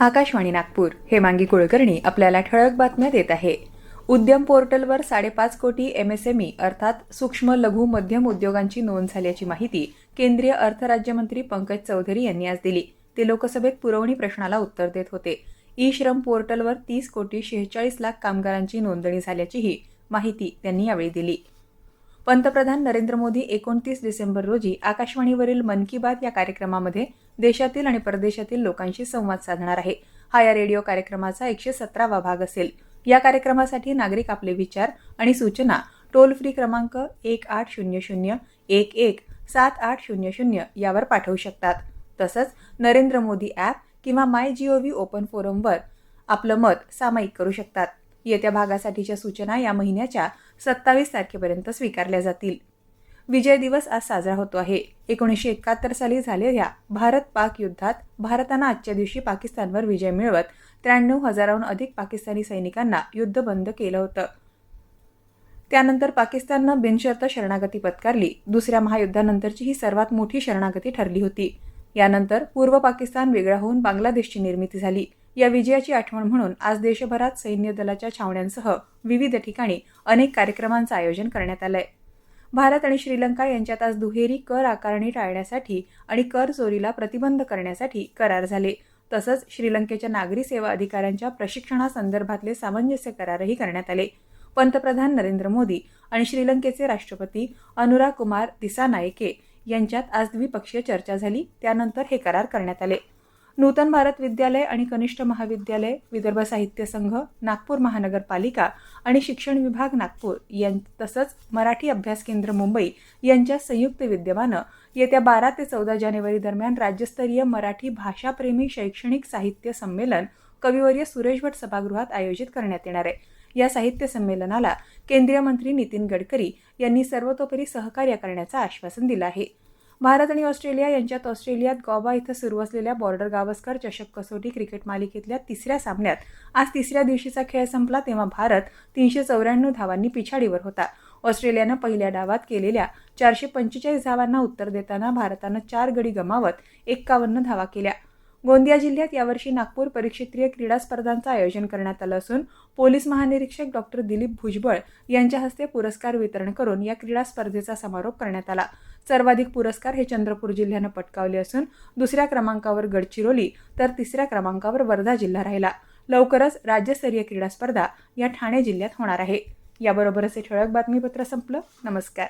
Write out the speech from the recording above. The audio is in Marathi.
आकाशवाणी नागपूर. हेमांगी कुलकर्णी आपल्याला ठळक बातम्या देत आहे. उद्यम पोर्टलवर साडेपाच कोटी एमएसएमई अर्थात सूक्ष्म लघु मध्यम उद्योगांची नोंद झाल्याची माहिती केंद्रीय अर्थ राज्यमंत्री पंकज चौधरी यांनी आज दिली. ते लोकसभेत पुरवणी प्रश्नाला उत्तर देत होते. ई श्रम पोर्टलवर तीस कोटी शेहेचाळीस लाख कामगारांची नोंदणी झाल्याचीही माहिती त्यांनी यावेळी दिली. पंतप्रधान नरेंद्र मोदी एकोणतीस डिसेंबर रोजी आकाशवाणीवरील मन की बात या कार्यक्रमामध्ये देशातील आणि परदेशातील लोकांशी संवाद साधणार आहे हा या रेडिओ कार्यक्रमाचा एकशे सतरावा भाग असेल. या कार्यक्रमासाठी नागरिक आपले विचार आणि सूचना टोल फ्री क्रमांक एक आठ शून्य शून्य एक एक सात आठ शून्य शून्य यावर पाठवू शकतात. तसंच नरेंद्र मोदी ॲप किंवा माय जी ओ व्ही ओपन फोरमवर आपलं मत सामायिक करू शकतात. येत्या भागासाठीच्या सूचना या महिन्याच्या सत्तावीस तारखेपर्यंत स्वीकारल्या जातील. विजय दिवस आज साजरा होतो आहे. एकोणीसशे एकाहत्तर साली झालेल्या भारत पाक युद्धात भारतानं आजच्या दिवशी पाकिस्तानवर विजय मिळवत त्र्याण्णव हजाराहून अधिक पाकिस्तानी सैनिकांना युद्ध बंद केलं होतं. त्यानंतर पाकिस्ताननं बिनशर्त शरणागती पत्कारली. दुसऱ्या महायुद्धानंतरची ही सर्वात मोठी शरणागती ठरली होती. यानंतर पूर्व पाकिस्तान वेगळा होऊन बांगलादेशची निर्मिती झाली. या विजयाची आठवण म्हणून आज देशभरात सैन्य दलाच्या छावण्यांसह विविध ठिकाणी अनेक कार्यक्रमांचं आयोजन करण्यात आलंय. भारत आणि श्रीलंका यांच्यात आज दुहेरी कर आकारणी टाळण्यासाठी आणि कर चोरीला प्रतिबंध करण्यासाठी करार झाले. तसंच श्रीलंकेच्या नागरी सेवा अधिकाऱ्यांच्या प्रशिक्षणासंदर्भातले सामंजस्य करारही करण्यात आले. पंतप्रधान नरेंद्र मोदी आणि श्रीलंकेचे राष्ट्रपती अनुरा कुमार दिसानायके यांच्यात आज द्विपक्षीय चर्चा झाली. त्यानंतर हे करार करण्यात आले. नूतन भारत विद्यालय आणि कनिष्ठ महाविद्यालय विदर्भ साहित्य संघ नागपूर महानगरपालिका आणि शिक्षण विभाग नागपूर यां तसंच मराठी अभ्यास केंद्र मुंबई यांच्या संयुक्त विद्यमानं येत्या बारा ते चौदा जानेवारी दरम्यान राज्यस्तरीय मराठी भाषाप्रेमी शैक्षणिक साहित्य संमेलन कविवर्य सुरेश भट सभागृहात आयोजित करण्यात येणार आहे. या साहित्य संमेलनाला केंद्रीय मंत्री नितीन गडकरी यांनी सर्वतोपरी सहकार्य करण्याचं आश्वासन दिलं आहे. भारत आणि ऑस्ट्रेलिया यांच्यात ऑस्ट्रेलियात गॉबा इथं सुरू असलेल्या बॉर्डर गावस्कर चषक कसोटी क्रिकेट मालिकेतल्या तिसऱ्या सामन्यात. आज तिसऱ्या दिवशीचा खेळ संपला तेव्हा भारत तीनशे चौऱ्याण्णव धावांनी पिछाडीवर होता. ऑस्ट्रेलियानं पहिल्या डावात केलेल्या चारशे पंचेचाळीस धावांना उत्तर देताना भारतानं चार गडी गमावत एक्कावन्न धावा केल्या. गोंदिया जिल्ह्यात यावर्षी नागपूर परिक्षेत्रीय क्रीडा स्पर्धांचं आयोजन करण्यात आलं असून पोलीस महानिरीक्षक डॉक्टर दिलीप भुजबळ यांच्या हस्ते पुरस्कार वितरण करून या क्रीडा स्पर्धेचा समारोप करण्यात आला. सर्वाधिक पुरस्कार हे चंद्रपूर जिल्ह्यानं पटकावले असून दुसऱ्या क्रमांकावर गडचिरोली तर तिसऱ्या क्रमांकावर वर्धा जिल्हा राहिला. लवकरच राज्यस्तरीय क्रीडा स्पर्धा या ठाणे जिल्ह्यात होणार आहे. याबरोबरच हे ठळक बातमीपत्र संपलं. नमस्कार.